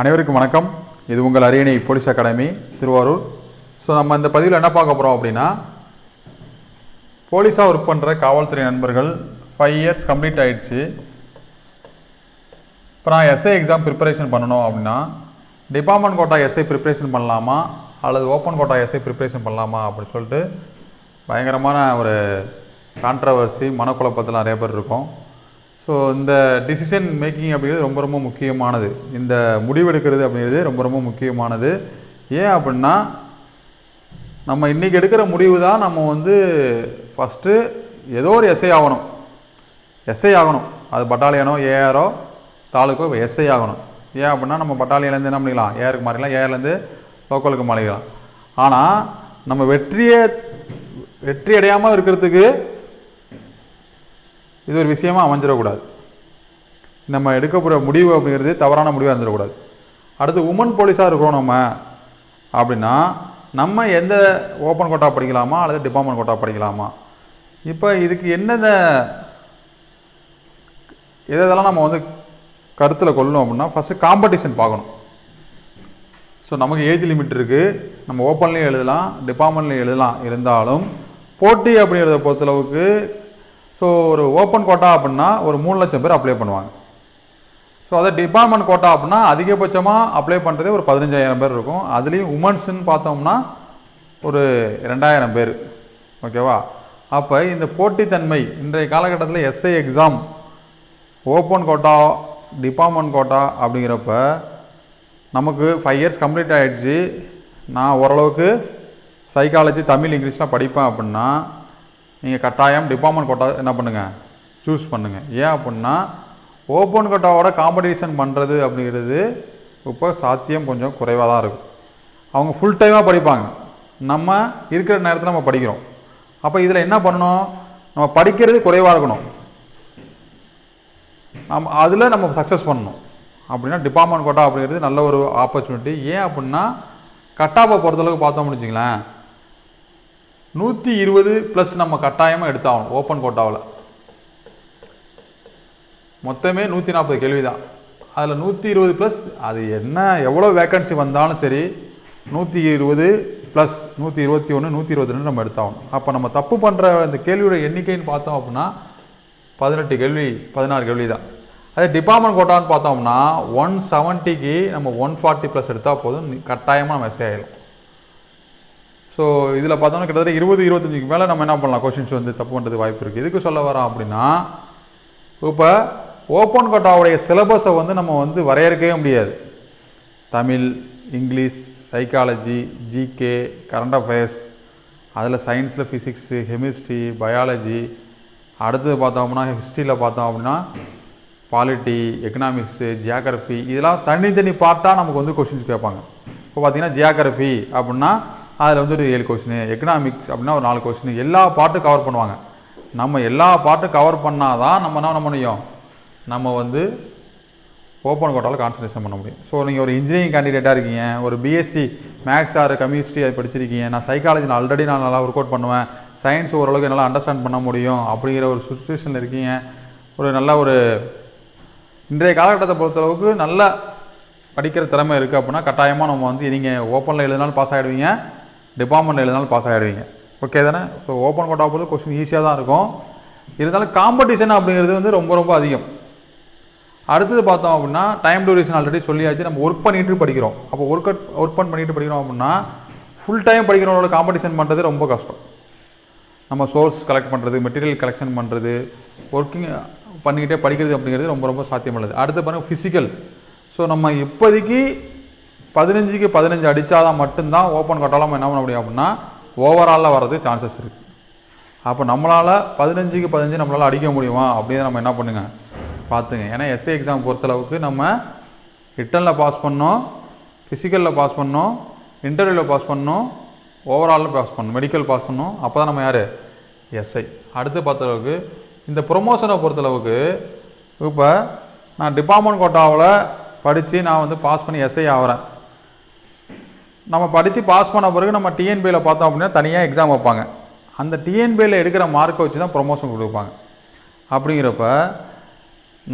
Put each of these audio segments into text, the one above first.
அனைவருக்கும் வணக்கம். இது உங்கள் அரியணை போலீஸ் அகாடமி திருவாரூர். ஸோ நம்ம இந்த பதிவில் என்ன பார்க்க போகிறோம் அப்படின்னா போலீஸாக ஒர்க் பண்ணுற காவல்துறை நண்பர்கள் ஃபைவ் இயர்ஸ் கம்ப்ளீட் ஆகிடுச்சு இப்போ நான் எஸ்ஐ எக்ஸாம் ப்ரிப்பரேஷன் பண்ணணும் அப்படின்னா டிபார்ட்மெண்ட் கோட்டா எஸ்ஐ ப்ரிப்பரேஷன் பண்ணலாமா? அல்லது ஓப்பன் கோட்டா எஸ்ஐ ப்ரிப்பரேஷன் பண்ணலாமா? அப்படின்னு சொல்லிட்டு பயங்கரமான ஒரு கான்ட்ரவர்சி மனக்குழப்பத்தில் நிறைய பேர் இருக்கும். ஸோ இந்த டிசிஷன் மேக்கிங் அப்படிங்கிறது ரொம்ப ரொம்ப முக்கியமானது. இந்த முடிவெடுக்கிறது அப்படிங்கிறது ரொம்ப ரொம்ப முக்கியமானது. ஏன் அப்படின்னா நம்ம இன்றைக்கி எடுக்கிற முடிவு தான் நம்ம வந்து ஃபஸ்ட்டு ஏதோ ஒரு எஸ்ஐ ஆகணும். எஸ்ஐ ஆகணும். அது பட்டாலியனோ ஏஆரோ தாலுக்கோ எஸ்ஐ ஆகணும். ஏன் அப்படின்னா நம்ம பட்டாலியன்லேருந்து என்ன பண்ணிக்கலாம்? ஏஆருக்கு மாறிக்கலாம். ஏஆர்லேருந்து லோக்கலுக்கு மாறிக்கலாம். ஆனால் நம்ம வெற்றியை வெற்றி அடையாமல் இருக்கிறதுக்கு இது ஒரு விஷயமாக அமைஞ்சிடக்கூடாது. நம்ம எடுக்க போகிற முடிவு அப்படிங்கிறது தவறான முடிவாக இருந்துடக்கூடாது. அடுத்து உமன் போலீஸாக இருக்கிறோம் நம்ம. அப்படின்னா நம்ம எந்த ஓப்பன் கோட்டா படிக்கலாமா அல்லது டிபார்ட்மெண்ட் கோட்டா படிக்கலாமா? இப்போ இதுக்கு என்னென்ன எது எதெல்லாம் நம்ம வந்து கருத்தில் கொள்ளணும் அப்படின்னா ஃபஸ்ட்டு காம்படிஷன் பார்க்கணும். ஸோ நமக்கு ஏஜ் லிமிட் இருக்குது நம்ம ஓப்பன்லேயும் எழுதலாம் டிபார்ட்மெண்ட்லேயும் எழுதலாம். இருந்தாலும் போட்டி அப்படிங்கிறத பொறுத்தளவுக்கு ஸோ ஒரு ஓப்பன் கோட்டா அப்படின்னா ஒரு மூணு லட்சம் பேர் அப்ளை பண்ணுவாங்க. ஸோ அதை டிபார்ட்மெண்ட் கோட்டா அப்படின்னா அதிகபட்சமாக அப்ளை பண்ணுறதே ஒரு பதினஞ்சாயிரம் பேர் இருக்கும். அதுலேயும் உமன்ஸுன்னு பார்த்தோம்னா ஒரு ரெண்டாயிரம் பேர். ஓகேவா அப்போ இந்த போட்டித்தன்மை இன்றைய காலகட்டத்தில் SI exam open quota department quota அப்படிங்கிறப்ப நமக்கு ஃபைவ் இயர்ஸ் கம்ப்ளீட் ஆகிடுச்சு நான் ஓரளவுக்கு சைக்காலஜி தமிழ் இங்கிலீஷ்லாம் படிப்பேன் அப்படின்னா நீங்கள் கட்டாயம் டிபார்ட்மெண்ட் கோட்டா என்ன பண்ணுங்கள் சூஸ் பண்ணுங்கள் ஏன் அப்படின்னா ஓப்பன் கோட்டாவோட காம்படிஷன் பண்ணுறது அப்படிங்கிறது இப்போ சாத்தியம் கொஞ்சம் குறைவாக தான் இருக்கும் அவங்க ஃபுல் டைமாக படிப்பாங்க. நம்ம இருக்கிற நேரத்தில் நம்ம படிக்கிறோம். அப்போ இதில் என்ன பண்ணணும்? நம்ம படிக்கிறது குறைவாக இருக்கணும். நம்ம அதில் நம்ம சக்ஸஸ் பண்ணணும். அப்படின்னா டிபார்ட்மெண்ட் கோட்டா அப்படிங்கிறது நல்ல ஒரு ஆப்பர்ச்சுனிட்டி ஏன் அப்படின்னா கட்டாப்பை பொறுத்தளவுக்கு பார்த்தோம்னு வச்சுங்களேன் நூற்றி இருபது ப்ளஸ் நம்ம கட்டாயமாக எடுத்தாகணும் ஓப்பன் கோட்டாவில் மொத்தமே நூற்றி நாற்பது கேள்வி தான் அதில் நூற்றி இருபது ப்ளஸ் அது என்ன எவ்வளோ வேக்கன்சி வந்தாலும் சரி நூற்றி இருபது ப்ளஸ் நூற்றி இருபத்தி ஒன்று நூற்றி இருபத்தி ரெண்டு நம்ம எடுத்தாகணும். அப்போ நம்ம தப்பு பண்ணுற அந்த கேள்வியோட எண்ணிக்கைன்னு பார்த்தோம் அப்படின்னா பதினெட்டு கேள்வி பதினாறு கேள்வி தான் அதே டிபார்ட்மெண்ட் கோட்டான்னு பார்த்தோம்னா ஒன் செவன்ட்டிக்கு நம்ம ஒன் ஃபார்ட்டி ப்ளஸ் எடுத்தால் போதும் கட்டாயமாக நம்ம எஸ்ஏ ஆகிடும் ஸோ இதில் பார்த்தோம்னா கிட்டத்தட்ட இருபது இருபத்தஞ்சுக்கு மேலே நம்ம என்ன பண்ணலாம்? கொஷின்ஸ் வந்து தப்பு பண்ணுறது வாய்ப்பு இருக்குது எதுக்கு சொல்ல வரோம் அப்படின்னா இப்போ ஓப்பன் கோட்டாவுடைய சிலபஸை வந்து நம்ம வந்து வரையறுக்கவே முடியாது. Tamil English psychology GK current affairs அதில் சயின்ஸில் ஃபிசிக்ஸு கெமிஸ்ட்ரி பயாலஜி அடுத்தது பார்த்தோம்னா ஹிஸ்ட்ரியில் பார்த்தோம் அப்படின்னா பாலிட்டி எக்கனாமிக்ஸு ஜியாகிரஃபி இதெல்லாம் தனித்தனி பார்ட்டாக நமக்கு வந்து கொஷின்ஸ் கேட்பாங்க. இப்போ பார்த்தீங்கன்னா ஜியாகிரஃபி அப்படின்னா அதில் வந்து ஒரு ஏழு கொஸ்டின் எக்கனாமிக்ஸ் அப்படின்னா ஒரு நாலு கொஸ்டின் எல்லா பாட்டும் கவர் பண்ணுவாங்க. நம்ம எல்லா பாட்டும் கவர் பண்ணால் தான் நம்ம என்ன பண்ண முடியும்? நம்ம வந்து ஓப்பன் கோட்டாவில் கான்சன்ட்ரேஷன் பண்ண முடியும். ஸோ நீங்கள் ஒரு இன்ஜினியரிங் கேண்டிடேட்டாக இருக்கீங்க ஒரு பிஎஸ்சி மேக்ஸ் ஆர் கெமிஸ்ட்ரி அது படிச்சிருக்கீங்க. நான் சைக்காலஜி நான் ஆல்ரெடி நான் நல்லா ஒர்க் அவுட் பண்ணுவேன். சயின்ஸ் ஓரளவுக்கு என்னால் அண்டர்ஸ்டாண்ட் பண்ண முடியும் அப்படிங்கிற ஒரு சுச்சுவேஷனில் இருக்கீங்க. ஒரு நல்ல ஒரு இன்றைய காலகட்டத்தை பொறுத்தளவுக்கு நல்ல படிக்கிற திறமை இருக்குது அப்படின்னா கட்டாயமாக நம்ம வந்து நீங்கள் ஓப்பனில் எழுதினாலும் பாஸ் ஆகிடுவீங்க டிபார்ட்மெண்ட் எழுதினாலும் பாஸ் ஆகிடுவீங்க ஓகே தானே? ஸோ ஓப்பன் கோட்டா பொறுத்து கொஸ்டின் ஈஸியாக தான் இருக்கும். இருந்தாலும் காம்படிஷன் அப்படிங்கிறது வந்து ரொம்ப ரொம்ப அதிகம். அடுத்தது பார்த்தோம் அப்படின்னா டைம் டூரேஷன் ஆல்ரெடி சொல்லியாச்சு. நம்ம ஒர்க் பண்ணிட்டு படிக்கிறோம். அப்போ ஒர்க் ஒர்க் பண்ண பண்ணிட்டு படிக்கிறோம் அப்படின்னா ஃபுல் டைம் படிக்கிறவங்களோட காம்படிஷன் பண்ணுறது ரொம்ப கஷ்டம். நம்ம சோர்ஸ் கலெக்ட் பண்ணுறது மெட்டீரியல் கலெக்ஷன் பண்ணுறது ஒர்க்கிங் பண்ணிக்கிட்டே படிக்கிறது அப்படிங்கிறது ரொம்ப ரொம்ப சாத்தியமுள்ளது அடுத்து பாருங்கள் ஃபிசிக்கல் ஸோ நம்ம இப்போதைக்கு பதினஞ்சுக்கு பதினஞ்சு அடித்தாதான் மட்டும்தான் ஓப்பன் கட்டாலாம் என்ன பண்ண முடியும் அப்படின்னா ஓவராலில் வர்றது சான்சஸ் இருக்குது அப்போ நம்மளால் பதினஞ்சுக்கு பதினஞ்சு நம்மளால் அடிக்க முடியுமா? அப்படின்னு நம்ம என்ன பண்ணுங்க? பார்த்துங்க. ஏன்னா எஸ்ஏ எக்ஸாம் பொறுத்தளவுக்கு நம்ம ரிட்டனில் பாஸ் பண்ணோம் ஃபிசிக்கலில் பாஸ் பண்ணோம் இன்டர்வியூவில் பாஸ் பண்ணோம் ஓவராலில் பாஸ் பண்ணணும் மெடிக்கல் பாஸ் பண்ணோம். அப்போ தான் நம்ம யார்? எஸ்ஐ அடுத்து பார்த்தளவுக்கு இந்த ப்ரொமோஷனை பொறுத்தளவுக்கு இப்போ நான் டிபார்ட்மெண்ட் கோட்டாவில் படித்து நான் வந்து பாஸ் பண்ணி எஸ்ஐ ஆகிறேன் நம்ம படித்து பாஸ் பண்ண பிறகு நம்ம டிஎன்பியில் பார்த்தோம் அப்படின்னா தனியாக எக்ஸாம் வைப்பாங்க. அந்த டிஎன்பியில் எடுக்கிற மார்க்கை வச்சு தான் ப்ரொமோஷன் கொடுப்பாங்க. அப்படிங்கிறப்ப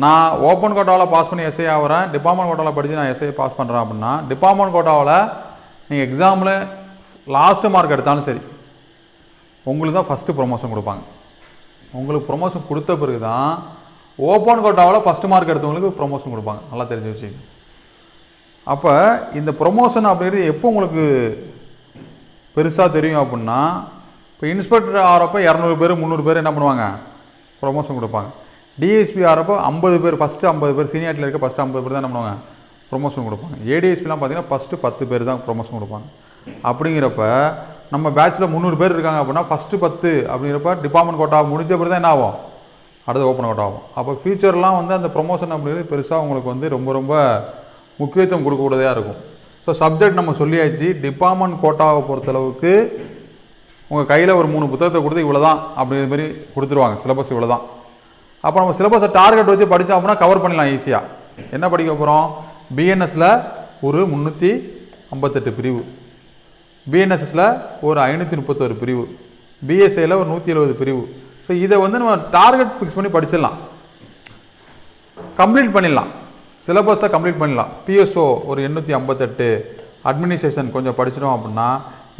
நான் ஓப்பன் கோட்டாவில் பாஸ் பண்ணி எஸ்ஐ ஆகிறேன் டிபார்ட்மெண்ட் கோட்டாவில் படித்து நான் எஸ்ஐ பாஸ் பண்ணுறேன் அப்படின்னா டிபார்ட்மெண்ட் கோட்டாவில் நீங்கள் எக்ஸாமில் லாஸ்ட்டு மார்க் எடுத்தாலும் சரி உங்களுக்கு தான் ஃபஸ்ட்டு ப்ரொமோஷன் கொடுப்பாங்க. உங்களுக்கு ப்ரொமோஷன் கொடுத்த பிறகு தான் ஓப்பன் கோட்டாவில் ஃபஸ்ட்டு மார்க் எடுத்தவங்களுக்கு ப்ரொமோஷன் கொடுப்பாங்க. நல்லா தெரிஞ்சு வச்சுக்கோங்க அப்போ இந்த ப்ரொமோஷன் அப்படிங்கிறது எப்போ உங்களுக்கு பெருசாக தெரியும் அப்படின்னா இப்போ இன்ஸ்பெக்டர் ஆகிறப்ப இரநூறு பேர் முந்நூறு பேர் என்ன பண்ணுவாங்க? ப்ரொமோஷன் கொடுப்பாங்க. டிஎஸ்பி ஆகிறப்போ ஐம்பது பேர் ஃபஸ்ட்டு ஐம்பது பேர் சீனியாரிட்டியில் இருக்க ஃபஸ்ட்டு ஐம்பது பேர் தான் என்ன பண்ணுவாங்க? ப்ரொமோஷன் கொடுப்பாங்க. ஏடிஎஸ்பிலாம் பார்த்தீங்கன்னா ஃபஸ்ட்டு பத்து பேர் தான் ப்ரொமோஷன் கொடுப்பாங்க. அப்படிங்கிறப்ப நம்ம பேட்ச்சில் முந்நூறு பேர் இருக்காங்க அப்படின்னா ஃபஸ்ட்டு பத்து அப்படிங்கிறப்ப டிபார்ட்மெண்ட் கோட்டா முடிஞ்ச பிறகு தான் என்ன ஆகும்? அடுத்து ஓப்பன் கோட்டா ஆகும். அப்போ ஃபியூச்சர்லாம் வந்து அந்த ப்ரொமோஷன் அப்படிங்கிறது பெருசாக உங்களுக்கு வந்து ரொம்ப ரொம்ப முக்கியத்துவம் கொடுக்கக்கூடியதாக இருக்கும். ஸோ சப்ஜெக்ட் நம்ம சொல்லியாச்சு டிபார்ட்மெண்ட் கோட்டாவை பொறுத்தளவுக்கு உங்கள் கையில் ஒரு மூணு புத்தகத்தை கொடுத்து இவ்வளோ தான் அப்படிங்கிற மாதிரி கொடுத்துருவாங்க. சிலபஸ் இவ்வளோ தான் அப்போ நம்ம சிலபஸை டார்கெட் வச்சு படித்தோம் அப்படின்னா கவர் பண்ணிடலாம் ஈஸியாக என்ன படிக்க போகிறோம் பிஎன்எஸில் ஒரு முந்நூற்றி ஐம்பத்தெட்டு பிரிவு. பிஎன்எஸ்எஸில் ஒரு ஐநூற்றி முப்பத்தொரு பிரிவு. பிஎஸ்ஐயில் ஒரு நூற்றி எழுபது பிரிவு. ஸோ இதை வந்து நம்ம டார்கெட் ஃபிக்ஸ் பண்ணி படிச்சிடலாம். கம்ப்ளீட் பண்ணிடலாம். சிலபஸை கம்ப்ளீட் பண்ணிடலாம் பிஎஸ்ஓ ஒரு எண்ணூற்றி ஐம்பத்தெட்டு. அட்மினிஸ்ட்ரேஷன் கொஞ்சம் படிச்சிடும் அப்படின்னா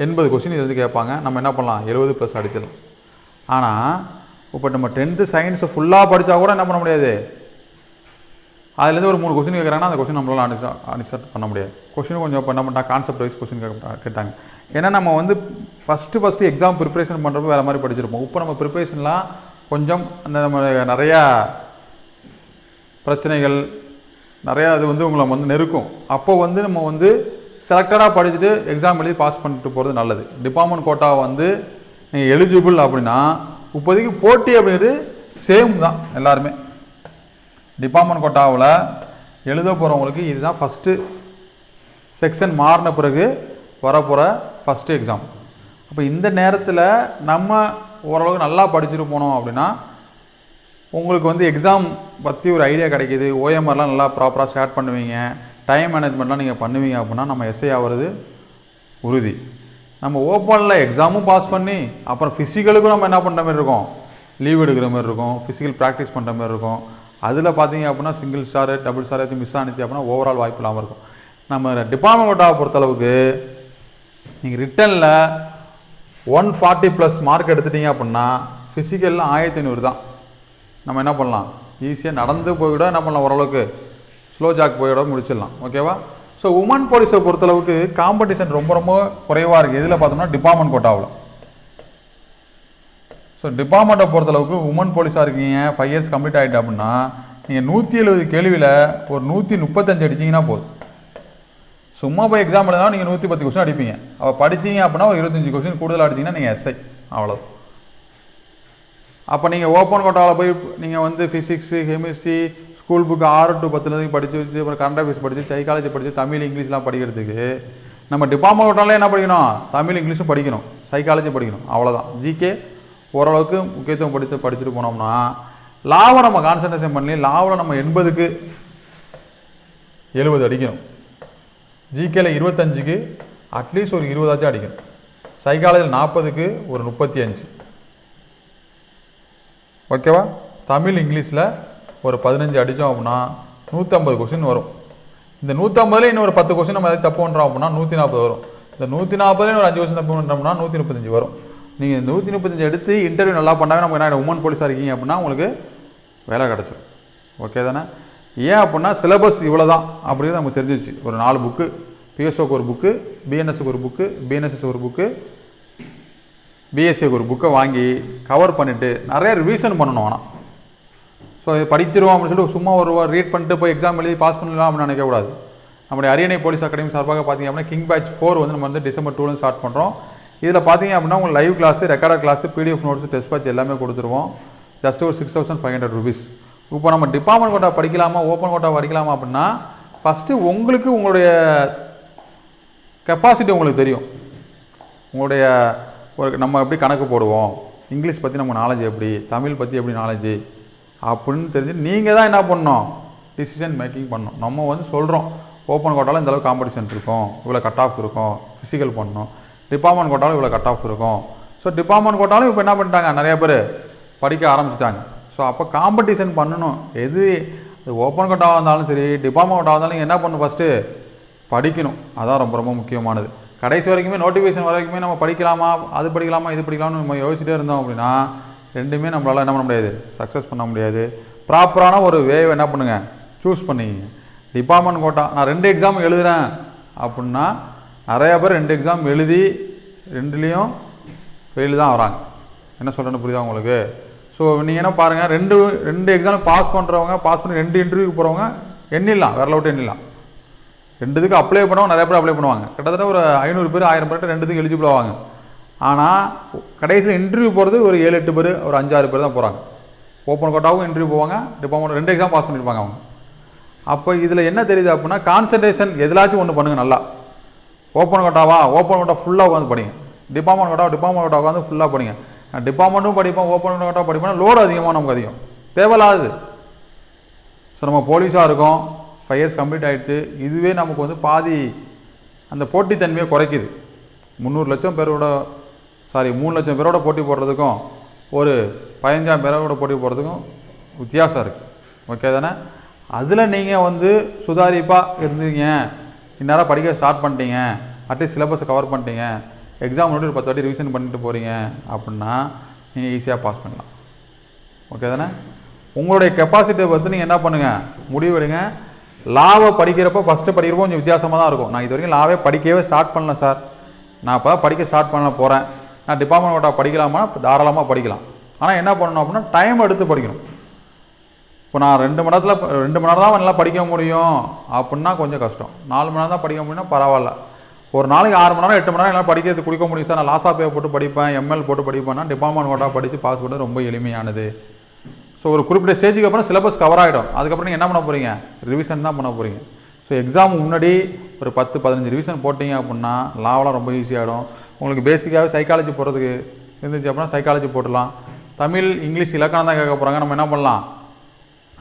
எண்பது கொஸ்டின் இது வந்து கேட்பாங்க. நம்ம என்ன பண்ணலாம்? எழுபது ப்ளஸ் அடிச்சிடலாம். ஆனால் இப்போ நம்ம டென்த்து சயின்ஸை ஃபுல்லாக படித்தா கூட என்ன பண்ண முடியாது? அதுலேருந்து ஒரு மூணு கொஸ்டின் கேட்குறாங்கன்னா அந்த கொஸ்டின் நம்மளால் அனுசா அனுசர் பண்ண முடியாது. கொஸ்டின் கொஞ்சம் இப்போ என்ன பண்ணிட்டாங்க? கான்செப்ட் வைஸ் கொஸ்டின் கேட்டாங்க. ஏன்னா நம்ம வந்து ஃபஸ்ட்டு ஃபஸ்ட்டு எக்ஸாம் ப்ரிப்பரேஷன் பண்ணுறப்போ வேறு மாதிரி படிச்சிருப்போம். இப்போ நம்ம ப்ரிப்பரேஷன்லாம் கொஞ்சம் அந்த நம்ம நிறையா பிரச்சனைகள் நிறையா அது வந்து உங்களை வந்து நெருக்கும். அப்போ வந்து நம்ம வந்து செலக்டடாக படிச்சுட்டு எக்ஸாம் எழுதி பாஸ் பண்ணிட்டு போகிறது நல்லது. டிபார்ட்மெண்ட் கோட்டா வந்து நீங்கள் எலிஜிபிள் அப்படின்னா இப்போதைக்கு போட்டி அப்படிங்கிறது சேம் தான் எல்லாருமே. டிபார்ட்மெண்ட் கோட்டாவில் எழுத போகிறவங்களுக்கு இதுதான் ஃபஸ்ட்டு செக்ஷன் மாறின பிறகு வரப்போகிற ஃபஸ்ட்டு எக்ஸாம் அப்போ இந்த நேரத்தில் நம்ம ஓரளவுக்கு நல்லா படிச்சுட்டு போனோம் அப்படின்னா உங்களுக்கு வந்து எக்ஸாம் பற்றி ஒரு ஐடியா கிடைக்கிது ஓஎம்ஆர்லாம் நல்லா ப்ராப்பராக ஸ்டார்ட் பண்ணுவீங்க டைம் மேனேஜ்மெண்ட்லாம் நீங்கள் பண்ணுவீங்க அப்படின்னா நம்ம எஸ்ஐ ஆகிறது உறுதி. நம்ம ஓப்பனில் எக்ஸாமும் பாஸ் பண்ணி அப்புறம் ஃபிசிக்கலுக்கும் நம்ம என்ன பண்ணுற மாதிரி இருக்கும்? லீவ் எடுக்கிற மாதிரி இருக்கும் ஃபிசிக்கல் ப்ராக்டிஸ் பண்ணுற மாதிரி இருக்கும். அதில் பார்த்தீங்க அப்படின்னா சிங்கிள் ஸ்டார் டபுள் ஸ்டார் ஏதாச்சும் மிஸ் ஆனிச்சு அப்படின்னா ஓவரால் வாய்ப்பு இல்லாமல் இருக்கும். நம்ம டிபார்ட்மெண்ட்டாக பொறுத்தளவுக்கு நீங்கள் ரிட்டனில் ஒன் ஃபார்ட்டி ப்ளஸ் மார்க் எடுத்துட்டீங்க அப்படின்னா ஃபிசிக்கலில் ஆயிரத்தி ஐநூறு தான். நம்ம என்ன பண்ணலாம்? ஈஸியாக நடந்து போய்விட என்ன பண்ணலாம் ஓரளவுக்கு? ஸ்லோ ஜாக் போய்விட முடிச்சிடலாம். ஓகேவா ஸோ உமன் போலீஸை பொறுத்தளவுக்கு காம்படிஷன் ரொம்ப ரொம்ப குறைவாக இருக்குது எதில் பார்த்தோம்னா டிபார்ட்மெண்ட் கோட்டாவில் ஸோ டிபார்ட்மெண்ட்டை பொறுத்தளவுக்கு உமன் போலீஸாக இருக்கீங்க. ஃபைவ் இயர்ஸ் கம்ப்ளீட் ஆகிட்டு அப்படின்னா நீங்கள் நூற்றி எழுபது கேள்வியில் ஒரு நூற்றி முப்பத்தஞ்சு அடிச்சிங்கன்னா போதும். சும்மா போய் எக்ஸாம் எழுதினா நீங்கள் நூற்றி பத்து கொஸ்டின் அடிப்பீங்க. அப்போ படிச்சீங்க அப்படின்னா ஒரு இருபத்தஞ்சி கொஸ்டின் கூடுதல் அடிச்சிங்கன்னா நீங்கள் எஸ்ஐ அவ்வளோ அப்போ நீங்கள் ஓப்பன் கோட்டாவில் போய் நீங்கள் வந்து ஃபிசிக்ஸு கெமிஸ்ட்ரி ஸ்கூல் புக்கு ஆறு டு பத்துலேருந்து படித்து வச்சு அப்புறம் கரண்ட் அஃபேர்ஸ் படித்து சைக்காலஜி படித்து தமிழ் இங்கிலீஷ்லாம் படிக்கிறதுக்கு நம்ம டிபார்ட்மெண்ட் கோட்டாலே என்ன படிக்கணும்? தமிழ் இங்கிலீஷும் படிக்கணும். சைக்காலஜி படிக்கணும். அவ்வளோதான் ஜிகே ஓரளவுக்கு முக்கியத்துவம் படித்து படிச்சுட்டு போனோம்னா லாவை நம்ம கான்சன்ட்ரேஷன் பண்ணி லாவில் நம்ம எண்பதுக்கு எழுபது அடிக்கணும். ஜிகேல இருபத்தஞ்சுக்கு அட்லீஸ்ட் ஒரு இருபதாச்சும் அடிக்கணும். சைக்காலஜியில் நாற்பதுக்கு ஒரு முப்பத்தி அஞ்சு. ஓகேவா? தமிழ் இங்கிலீஷில் ஒரு பதினஞ்சு அடித்தோம் அப்படின்னா நூற்றம்பது கொஸ்டின் வரும். இந்த நூற்றம்பதுல இன்னும் ஒரு பத்து கொஸ்டின் நம்ம எதாவது தப்பு பண்ணுறோம் அப்படின்னா நூற்றி நாற்பது வரும். இந்த நூற்றி நாற்பதுலேயும் ஒரு அஞ்சு கொஸ்டின் தப்பு பண்ணுறோம்னா நூற்றி முப்பத்தஞ்சு வரும். நீங்கள் இந்த நூற்றி முப்பத்தஞ்சு எடுத்து இன்டர்வியூ நல்லா பண்ணாவே நமக்கு என்ன உமன் போலீஸாக இருக்கீங்க அப்படின்னா உங்களுக்கு வேலை கிடச்சிரும். ஓகே தானே? ஏன் அப்படின்னா சிலபஸ் இவ்வளோ தான் அப்படிங்கிறது நமக்கு தெரிஞ்சிச்சு ஒரு நாலு புக்கு பிஎஸ்ஓக்கு ஒரு புக்கு பிஎன்எஸ்க்கு ஒரு book B N S S ஒரு புக்கு பிஎஸ்சிக்கு ஒரு புக்கை வாங்கி கவர் பண்ணிவிட்டு நிறைய ரிவிஷன் பண்ணணும் ஆனால் ஸோ இது படிச்சிருவோம் அப்படின்னு சொல்லிட்டு சும்மா ஒரு ரீட் பண்ணிட்டு போய் எக்ஸாம் எழுதி பாஸ் பண்ணலாம் அப்படின்னு நினைக்கக்கூடாது நம்முடைய அரியணை போலீஸ் அகாடமி சார்பாக பார்த்தீங்க அப்படின்னா கிங் பேட்ச் ஃபோர் வந்து நம்ம வந்து டிசம்பர் டூலேருந்து ஸ்டார்ட் பண்ணுறோம் இதில் பார்த்தீங்க அப்படின்னா உங்களுக்கு live class recorder class PDF notes test batch எல்லாமே கொடுத்துருவோம். ஜஸ்ட் ஒரு six thousand five hundred rupees இப்போ நம்ம டிபார்ட்மெண்ட் கோட்டா படிக்கலாமா ஓப்பன் கோட்டா படிக்கலாமா அப்படின்னா ஃபஸ்ட்டு உங்களுக்கு உங்களுடைய கெப்பாசிட்டி உங்களுக்கு தெரியும். உங்களுடைய ஒரு நம்ம எப்படி கணக்கு போடுவோம்? இங்கிலீஷ் பற்றி நம்ம நாலேஜ் எப்படி? தமிழ் பற்றி எப்படி நாலேஜ் அப்படின்னு தெரிஞ்சு நீங்கள் தான் என்ன பண்ணணும்? டிசிஷன் மேக்கிங் பண்ணணும். நம்ம வந்து சொல்கிறோம் ஓப்பன் கோட்டாவில் இந்தளவுக்கு காம்படிஷன் இருக்கும். இவ்வளோ கட் ஆஃப் இருக்கும். ஃபிசிக்கல் பண்ணணும். டிபார்ட்மெண்ட் கோட்டாலும் இவ்வளோ கட் ஆஃப் இருக்கும். ஸோ டிபார்ட்மெண்ட் கோட்டாலும் இப்போ என்ன பண்ணிட்டாங்க? நிறைய பேர் படிக்க ஆரம்பிச்சிட்டாங்க. ஸோ அப்போ காம்படிஷன் பண்ணணும். எது? ஓப்பன் கோட்டாவாக இருந்தாலும் சரி டிபார்ட்மெண்ட் கோட்டாக இருந்தாலும் நீங்கள் என்ன பண்ணணும் ஃபஸ்ட்டு படிக்கணும். அதான் ரொம்ப ரொம்ப முக்கியமானது. கடைசி வரைக்குமே நோட்டிஃபிகேஷன் வரைக்குமே நம்ம படிக்கலாமா அது படிக்கலாமா இது படிக்கலாம்னு நம்ம யோசிச்சுட்டே இருந்தோம் அப்படின்னா ரெண்டுமே நம்மளால் என்ன பண்ண முடியாது சக்ஸஸ் பண்ண முடியாது. ப்ராப்பரான ஒரு வேவை என்ன பண்ணுங்கள் சூஸ் பண்ணிங்க டிபார்ட்மெண்ட் கோட்டா நான் ரெண்டு எக்ஸாம் எழுதுகிறேன் அப்படின்னா நிறையா பேர் ரெண்டு எக்ஸாம் எழுதி ரெண்டுலேயும் ஃபெயில் தான் வராங்க. என்ன சொல்கிறேன்னு புரியுதா உங்களுக்கு? ஸோ நீங்கள் என்ன பாருங்கள் ரெண்டு ரெண்டு எக்ஸாம் பாஸ் பண்ணுறவங்க பாஸ் பண்ணி ரெண்டு இன்டர்வியூக்கு போகிறவங்க எண்ணிடலாம் விரல விட்டு எண்ணிடலாம். ரெண்டுத்துக்கு அப்ளை பண்ணவும் நிறைய பேர் அப்ளை பண்ணுவாங்க. கிட்டத்தட்ட ஒரு ஐநூறு பேர் ஆயிரம் பேர்கிட்ட ரெண்டுத்துக்கு எலிஜிபிள் ஆவாங்க. ஆனால் கடைசியில் இன்டர்வியூ போகிறது ஒரு ஏழு எட்டு பேர் ஒரு அஞ்சாறு பேர் தான் போகிறாங்க ஓப்பன் கோட்டாவும் இன்டர்வியூ போவாங்க டிபார்ட்மெண்ட் ரெண்டு எக்ஸாம் பாஸ் பண்ணியிருப்பாங்க அவங்க. அப்போ இதில் என்ன தெரியுது அப்படின்னா கான்சன்ட்ரேஷன் எதுலாச்சும் ஒன்று பண்ணுங்கள் நல்லா. ஓப்பன் கோட்டாவா ஓப்பன் கோட்டா ஃபுல்லாக உட்காந்து படிங்க. டிபார்ட்மெண்ட் கோட்டா டிபார்ட்மெண்ட் கோட்டா உட்காந்து ஃபுல்லாக படிங்க. நான் டிபார்ட்மெண்ட்டும் படிப்பேன் ஓப்பன் கோட்டா படிப்பேன் லோடு அதிகமாக நமக்கு அதிகம். தேவையில்லாது ஸோ நம்ம போலீஸாக இருக்கோம் ஃபைவ் இயர்ஸ் கம்ப்ளீட் ஆகிடுச்சு இதுவே நமக்கு வந்து பாதி அந்த போட்டித்தன்மையை குறைக்குது. முந்நூறு லட்சம் பேரோட சாரி மூணு லட்சம் பேரோட போட்டி போடுறதுக்கும் ஒரு பதினஞ்சாம் பேரோட போட்டி போடுறதுக்கும் வித்தியாசம் இருக்குது ஓகே தானே? அதில் நீங்கள் வந்து சுதாரிப்பாக இருந்தீங்க. இந்நேரம் படிக்க ஸ்டார்ட் பண்ணிட்டீங்க. அட்லீஸ்ட் சிலபஸை கவர் பண்ணிட்டீங்க. எக்ஸாம் முன்னாடி ஒரு பத்து வாட்டி ரிவிஷன் பண்ணிட்டு போகிறீங்க அப்படின்னா நீங்கள் ஈஸியாக பாஸ் பண்ணலாம். ஓகே தானே? உங்களுடைய கெப்பாசிட்டியை பற்றி நீங்கள் என்ன பண்ணுங்கள் முடிவெடுங்க லாவை படிக்கிறப்போ ஃபஸ்ட்டு படிக்கிறப்போ கொஞ்சம் வித்தியாசமாக தான் இருக்கும். நான் இது வரைக்கும் லாவே படிக்கவே ஸ்டார்ட் பண்ணல சார் நான் இப்போ படிக்க ஸ்டார்ட் பண்ண போகிறேன் நான் டிபார்ட்மெண்ட் ஓட்டா படிக்கலாமா? தாராளமாக படிக்கலாம். ஆனால் என்ன பண்ணணும் அப்படின்னா டைம் எடுத்து படிக்கணும். இப்போ நான் ரெண்டு மணி நேரத்தில் ரெண்டு மணி நேரம் தான் நல்லா படிக்க முடியும். அப்படின்னா கொஞ்சம் கஷ்டம். நாலு மணி நேரம் தான் படிக்க முடியும்னா பரவாயில்ல. ஒரு நாளைக்கு ஆறு மணி நேரம் எட்டு மணி நேரம் எல்லாம் படிக்கிறது கொடுக்க முடியும் சார் நான் லாஸா பே போட்டு படிப்பேன் எம்எல் போட்டு படிப்பேன்னா டிபார்ட்மெண்ட் ஓட்டா படித்து பாஸ் பண்ணுறது ரொம்ப எளிமையானது. ஸோ ஒரு குறிப்பிட்ட ஸ்டேஜுக்கு அப்புறம் சிலபஸ் கவர் ஆகிடும் அதுக்கப்புறம் நீங்கள் என்ன பண்ண போகிறீங்க ரிவிஷன் தான் பண்ண போகிறீங்க ஸோ எக்ஸாம் முன்னாடி ஒரு பத்து பதினஞ்சு ரிவிஷன் போட்டீங்க அப்படின்னா லாவெலாம் ரொம்ப ஈஸியாகிடும் உங்களுக்கு பேசிக்காகவே சைக்காலஜி போகிறதுக்கு இருந்துச்சு அப்படின்னா சைக்காலஜி போட்டுடலாம். தமிழ் இங்கிலீஷ் இலக்கணம் தான் கேட்க போகிறாங்க நம்ம என்ன பண்ணலாம்?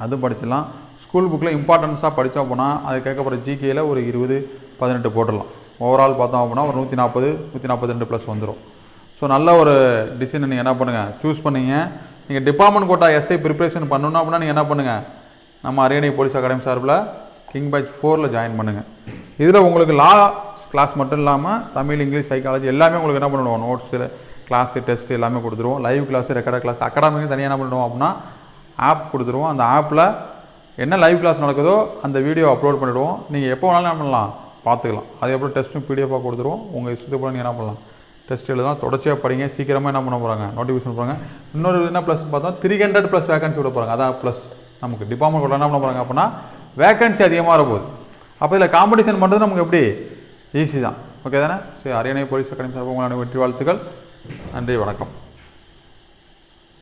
அது படிச்சிடலாம். ஸ்கூல் புக்கில் இம்பார்ட்டன்ஸாக படித்தோம் அப்படின்னா அது கேட்க போகிற ஜிகேயில் ஒரு இருபது பதினெட்டு போட்டுடலாம். ஓவரால் பார்த்தோம் அப்படின்னா ஒரு நூற்றி நாற்பது நூற்றி நாற்பத்தி ரெண்டு ப்ளஸ் வந்துடும் ஸோ நல்ல ஒரு டிசிஷனை நீங்கள் என்ன பண்ணுங்கள் சூஸ் பண்ணீங்க. நீங்கள் டிபார்ட்மெண்ட் கோட்டா எஸ்ஐ ப்ரிப்பரேஷன் பண்ணணும் அப்படின்னா நீங்கள் என்ன பண்ணுங்கள் நம்ம அரியணை போலீஸ் அகாடமி சார்பில் கிங் பேட்ச் ஃபோரில் ஜாயின் பண்ணுங்கள் இதில் உங்களுக்கு லா கிளாஸ் மட்டும் இல்லாமல் தமிழ் இங்கிலீஷ் சைக்காலஜி எல்லாமே உங்களுக்கு என்ன பண்ணுவோம்? நோட்ஸு கிளாஸு டெஸ்ட் எல்லாமே கொடுத்துருவோம். லைவ் கிளாஸ் ரெக்கார்ட் கிளாஸ் அகாடமிக்கு தனியாக என்ன பண்ணுவோம் அப்படின்னா ஆப் கொடுத்துருவோம். அந்த ஆப்பில் என்ன லைவ் கிளாஸ் நடக்குதோ அந்த வீடியோ அப்லோட் பண்ணிவிடுவோம் நீங்கள் எப்போ வேணாலும் என்ன பண்ணலாம்? பார்த்துக்கலாம். அதுக்கப்புறம் டெஸ்ட்டும் பிடிஎஃபாக கொடுத்துருவோம். உங்கள் இஷ்டத்துக்கு போல நீங்கள் என்ன பண்ணலாம்? டெஸ்ட் எழுதலாம். தொடர்ச்சியாக படிங்க. சீக்கிரமாக என்ன பண்ண போகிறாங்க நோட்டிஃபிகேஷன் போகிறாங்க இன்னொரு என்ன ப்ளஸ் பார்த்தா த்ரீ ஹண்ட்ரட் ப்ளஸ் வேகன்சி விட போகிறாங்க அதான் ப்ளஸ் நமக்கு டிபார்ட்மெண்ட் கூட என்ன பண்ண போகிறாங்க அப்படின்னா வேகன்சி அதிகமாக வரப்போகுது. அப்போ இதில் காம்படிஷன் பண்ணுறது நமக்கு எப்படி? ஈஸி தான். ஓகே தானே? சரி அரியணை போலீஸ் அகாடமி சார்பாக உங்களான வெற்றி வாழ்த்துக்கள். நன்றி வணக்கம்.